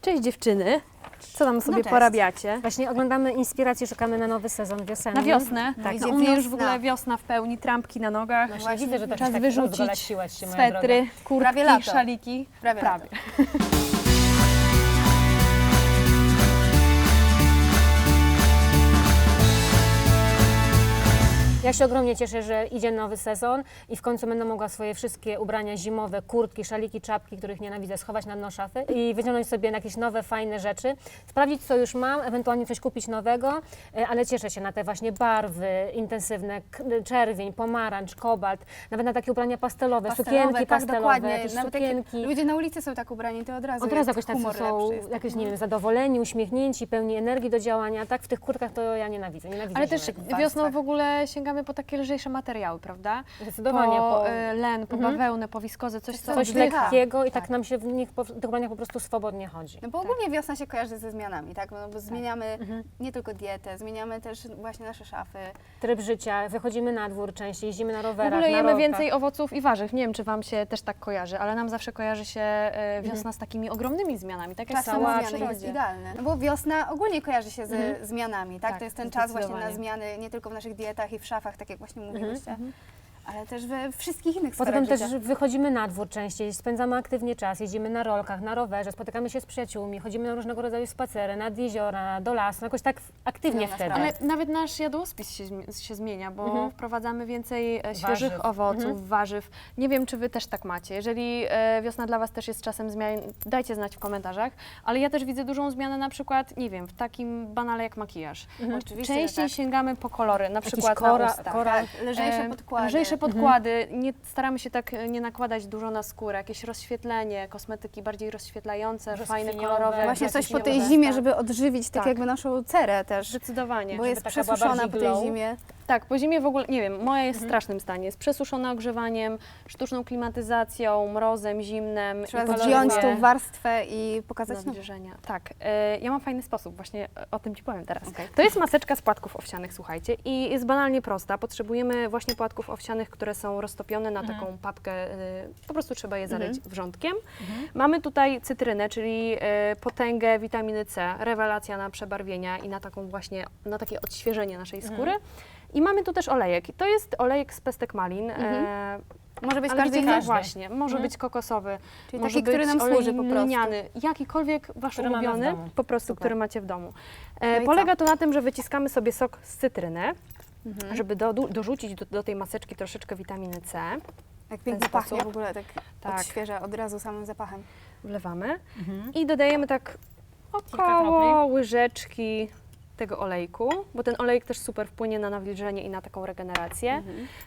Cześć dziewczyny. Co tam sobie cześć. porabiacie? Właśnie oglądamy inspiracje, szukamy na nowy sezon wiosenny. Na wiosnę. No Tak, no, u mnie już w ogóle wiosna w pełni, trampki na nogach, Właśnie, Właśnie widzę, że tak czas tak wyrzucić rozgolaściłaś się, moja swetry, droga. kurtki, szaliki. Prawie Prawie. Ja się ogromnie cieszę, że idzie nowy sezon i w końcu będę mogła swoje wszystkie ubrania zimowe, kurtki, szaliki, czapki, których nienawidzę, schować na dno szafy i wyciągnąć sobie jakieś nowe, fajne rzeczy, sprawdzić, co już mam, ewentualnie coś kupić nowego, e, ale cieszę się na te właśnie barwy intensywne, k- czerwień, pomarańcz, kobalt, nawet na takie ubrania pastelowe, Pastelowe, sukienki tak, pastelowe, dokładnie. jakieś Nawet sukienki. Ludzie na ulicy są tak ubrani, to od razu Od razu jest jakoś tacy humor są lepszy jest. jakieś, nie wiem, zadowoleni, uśmiechnięci, pełni energii do działania, tak? W tych kurtkach to ja nienawidzę, nienawidzę Ale też wiosną w ogóle sięgamy po takie lżejsze materiały, prawda? Zdecydowanie po, po, e, len, po bawełnę, po wiskozę, coś, co coś oddycha. lekkiego i tak nam się w nich po, w po prostu swobodnie chodzi. No bo ogólnie wiosna się kojarzy ze zmianami, tak? No bo zmieniamy nie tylko dietę, zmieniamy też właśnie nasze szafy. Tryb życia, wychodzimy na dwór częściej, jeździmy na W rowerach, ogóle na jemy więcej owoców i warzyw. Nie wiem, czy Wam się też tak kojarzy, ale nam zawsze kojarzy się e, wiosna z takimi ogromnymi zmianami, tak jak cała zmiany przyrodzie. jest idealny. No bo wiosna ogólnie kojarzy się ze zmianami, tak? Tak, to jest ten czas właśnie na zmiany nie tylko w naszych dietach i w szafach, tak jak właśnie mówiłyście, ale też we wszystkich innych sferach życia. też wychodzimy na dwór częściej, spędzamy aktywnie czas, jeździmy na rolkach, na rowerze, spotykamy się z przyjaciółmi, chodzimy na różnego rodzaju spacery, nad jeziora, do lasu, jakoś tak aktywnie Zmiana wtedy. Ale nawet nasz jadłospis się, się zmienia, bo wprowadzamy więcej e, świeżych Warzyw. owoców, warzyw. Nie wiem, czy Wy też tak macie. Jeżeli e, wiosna dla Was też jest czasem zmian, dajcie znać w komentarzach. Ale ja też widzę dużą zmianę na przykład, nie wiem, w takim banale jak makijaż. Oczywiście, że Częściej tak. sięgamy po kolory, na przykład kora- na ustach. kora- Tak, lżejsze podkłady. Lżejsze podkłady. Nie, staramy się tak e, nie nakładać dużo na skórę. Jakieś rozświetlenie, kosmetyki bardziej rozświetlające, fajne, kolorowe. Właśnie coś po tej zimie, żeby odżywić tak, Tak. jakby naszą cerę też. Zdecydowanie. Bo jest taka była przesuszona bardziej po tej glow. zimie. Tak, po zimie w ogóle, nie wiem, moja jest w strasznym stanie. Jest przesuszona ogrzewaniem, sztuczną klimatyzacją, mrozem, zimnem. Trzeba zdjąć tą warstwę i pokazać nawilżenia. Tak, e, ja mam fajny sposób, właśnie o tym Ci powiem teraz. To jest maseczka z płatków owsianych, słuchajcie, i jest banalnie prosta. Potrzebujemy właśnie płatków owsianych, które są roztopione na taką papkę, e, po prostu trzeba je zaleć wrzątkiem. Mamy tutaj cytrynę, czyli e, potęgę witaminy C, rewelacja na przebarwienia i na taką właśnie, na takie odświeżenie naszej skóry. I mamy tu też olejek. I to jest olejek z pestek malin. E, Może być ale każdy wiecie, inny. no właśnie, może być kokosowy, Czyli może taki, który być nam olej służy po prostu. lniany, jakikolwiek wasz Który mamy w ulubiony, domu. po prostu, Super. który macie w domu. No E, i polega co? to na tym, że wyciskamy sobie sok z cytryny, Mhm. żeby do, dorzucić do, do tej maseczki troszeczkę witaminy C. Jak pięknie pachnie sposób. w ogóle, tak, Tak. odświeża od razu samym zapachem. Wlewamy i dodajemy tak Kilka około łyżeczki tego olejku, bo ten olejek też super wpłynie na nawilżenie i na taką regenerację.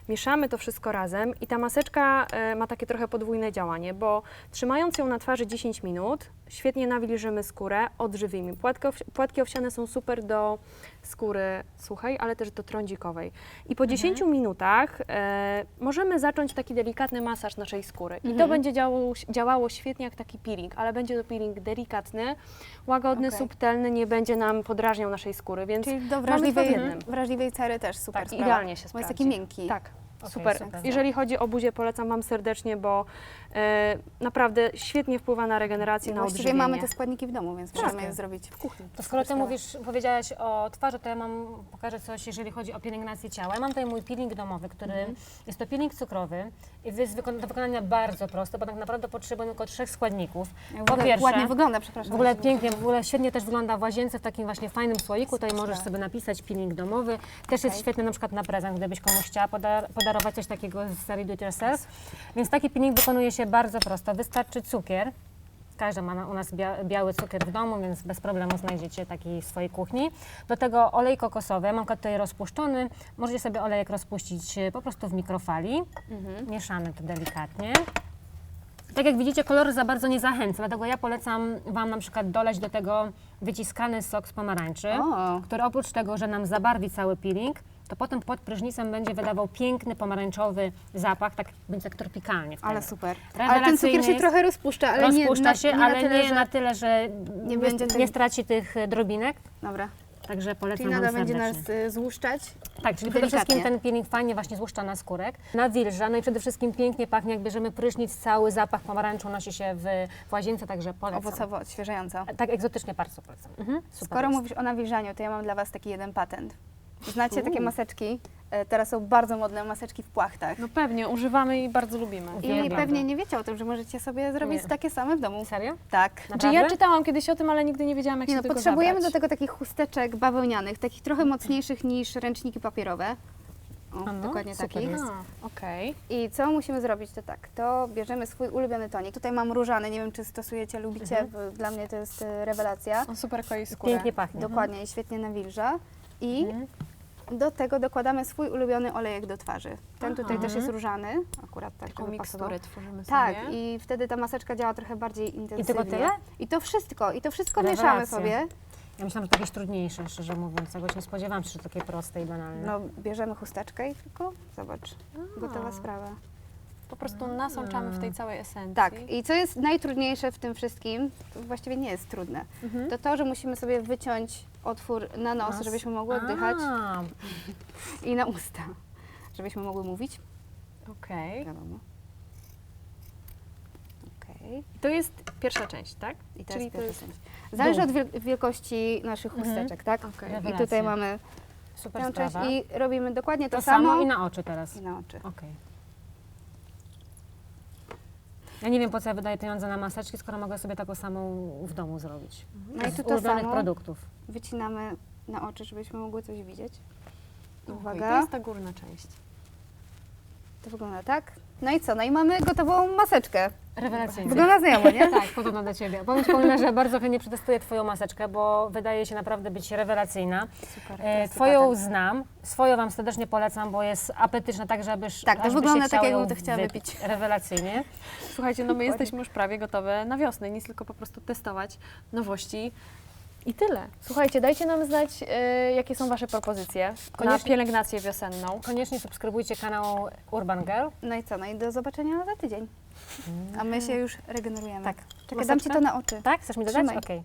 Mieszamy to wszystko razem i ta maseczka e, ma takie trochę podwójne działanie, bo trzymając ją na twarzy 10 minut, świetnie nawilżymy skórę, odżywimy. Płatki, owsi- płatki owsiane są super do skóry suchej, ale też do trądzikowej. I po 10 minutach e, możemy zacząć taki delikatny masaż naszej skóry. I to będzie działało, działało świetnie jak taki peeling, ale będzie to peeling delikatny, łagodny, Okej. subtelny, nie będzie nam podrażniał naszej skóry, więc Czyli do mamy wrażliwej, w jednym. wrażliwej cery też super Tak, sprawa. idealnie się Bo sprawdzi. jest taki miękki. Tak, super. super. Jeżeli chodzi o buzię, polecam Wam serdecznie, bo e, naprawdę świetnie wpływa na regenerację, I na właściwie odżywienie. mamy te składniki w domu, więc możemy je zrobić w kuchni. To skoro ty mówisz, powiedziałaś o twarzy, to ja mam, pokażę coś, jeżeli chodzi o pielęgnację ciała. Ja mam tutaj mój peeling domowy, który Mhm. jest to peeling cukrowy i jest do wykonania bardzo prosty, bo tak naprawdę potrzebujemy tylko trzech składników. W Po ogóle pierwsze, ładnie wygląda, przepraszam. w ogóle pięknie, w ogóle świetnie też wygląda w łazience w takim właśnie fajnym słoiku. Tutaj możesz sobie napisać peeling domowy. Też jest świetny na przykład na prezent, gdybyś komuś chciała podarować coś takiego z serii Do It Yourself. Więc taki peeling wykonuje się bardzo prosto. Wystarczy cukier. Każdy ma u nas bia- biały cukier w domu, więc bez problemu znajdziecie taki w swojej kuchni. Do tego olej kokosowy. Ja mam tutaj rozpuszczony. Możecie sobie olejek rozpuścić e, po prostu w mikrofali. Mieszamy to delikatnie. Tak jak widzicie, kolor za bardzo nie zachęca, dlatego ja polecam Wam na przykład doleć do tego wyciskany sok z pomarańczy, O. który oprócz tego, że nam zabarwi cały peeling, to potem pod prysznicem będzie wydawał piękny pomarańczowy zapach, tak będzie tak tropikalnie wtedy. Ale super. Ale ten cukier się jest. trochę rozpuszcza, ale nie, Rozpuszcza się, nie ale tyle, nie że... na tyle, że nie będzie nie straci tych e, drobinek. Dobra. Także polecam Czyli Wam nadal będzie nas y, złuszczać. Tak, czyli przede wszystkim ten peeling fajnie właśnie złuszcza na skórek, nawilża, no i przede wszystkim pięknie pachnie, jak bierzemy prysznic, cały zapach pomarańczu nosi się w, w łazience, także polecam. Owocowo, odświeżająco. Tak egzotycznie bardzo polecam. Mhm, Skoro jest. mówisz o nawilżaniu, to ja mam dla Was taki jeden patent. Znacie takie maseczki? E, Teraz są bardzo modne maseczki w płachtach. No pewnie, używamy i bardzo lubimy. I pewnie nie wiecie o tym, że możecie sobie zrobić Nie. takie same w domu. Serio? Tak. Znaczy, ja Naprawdę? czytałam kiedyś o tym, ale nigdy nie wiedziałam, jak Nie się no, tego potrzebujemy zabrać. do tego takich chusteczek bawełnianych, takich trochę mocniejszych niż ręczniki papierowe. O, A no, dokładnie super takich. jest. A, okej. I co musimy zrobić, to tak, to bierzemy swój ulubiony tonik. Tutaj mam różany, nie wiem czy stosujecie, lubicie, Mhm. w- dla mnie to jest e, rewelacja. On super koi skórę. Pięknie pachnie. Dokładnie, i świetnie nawilża. I Mhm. Do tego dokładamy swój ulubiony olejek do twarzy. Ten tutaj Aha. też jest różany, akurat tak, Taką żeby pasował. miksturę tworzymy Tak, sobie. i wtedy ta maseczka działa trochę bardziej intensywnie. tyle? I to wszystko, i to wszystko Rewelacja. mieszamy sobie. Ja myślałam, że to jakieś trudniejsze, szczerze mówiąc, się nie spodziewałam, że to takie proste i banalne. No, bierzemy chusteczkę i tylko, zobacz, gotowa sprawa. Po prostu nasączamy w tej całej esencji. Tak, i co jest najtrudniejsze w tym wszystkim, to właściwie nie jest trudne, Mhm. to to, że musimy sobie wyciąć otwór na nos, Nas- żebyśmy mogły oddychać A, i na usta, żebyśmy mogły mówić. Okej. Wiadomo. Okej. To jest pierwsza część, tak? I to Czyli jest to pierwsza jest- część. Zależy od wiel- wielkości naszych Mhm. chusteczek, tak? Okej. I Rewelacja. tutaj mamy super tę część sprawa. i robimy dokładnie to, to samo samo i na oczy teraz. i na oczy. Okej. Ja nie wiem, po co ja wydaję pieniądze na maseczki, skoro mogę sobie taką samą w domu zrobić. No i Z tu to ulubionych samo produktów. wycinamy na oczy, żebyśmy mogły coś widzieć. Okej, Uwaga, To jest ta górna część. to wygląda tak. No i co? No i mamy gotową maseczkę. Rewelacyjnie. Wygląda znajomo, nie? Tak, podobno do Ciebie. Powiem Ci, Paulina, że bardzo chętnie przetestuję Twoją maseczkę, bo wydaje się naprawdę być rewelacyjna. Super. E, twoją patent. znam, swoją Wam serdecznie polecam, bo jest apetyczna tak, żebyś Tak, to wygląda tak, jakbym to chciała wypić. Rewelacyjnie. Słuchajcie, no my jesteśmy już prawie gotowe na wiosnę, nic tylko po prostu testować nowości i tyle. Słuchajcie, dajcie nam znać, e, jakie są Wasze propozycje na Koniecznie. pielęgnację wiosenną. Koniecznie subskrybujcie kanał Urban Girl. No i co? No i do zobaczenia za tydzień. A my się już regenerujemy. Tak. Czekaj, dam Ci to na oczy. Tak? Chcesz mi dodać? Trzymaj. Okej.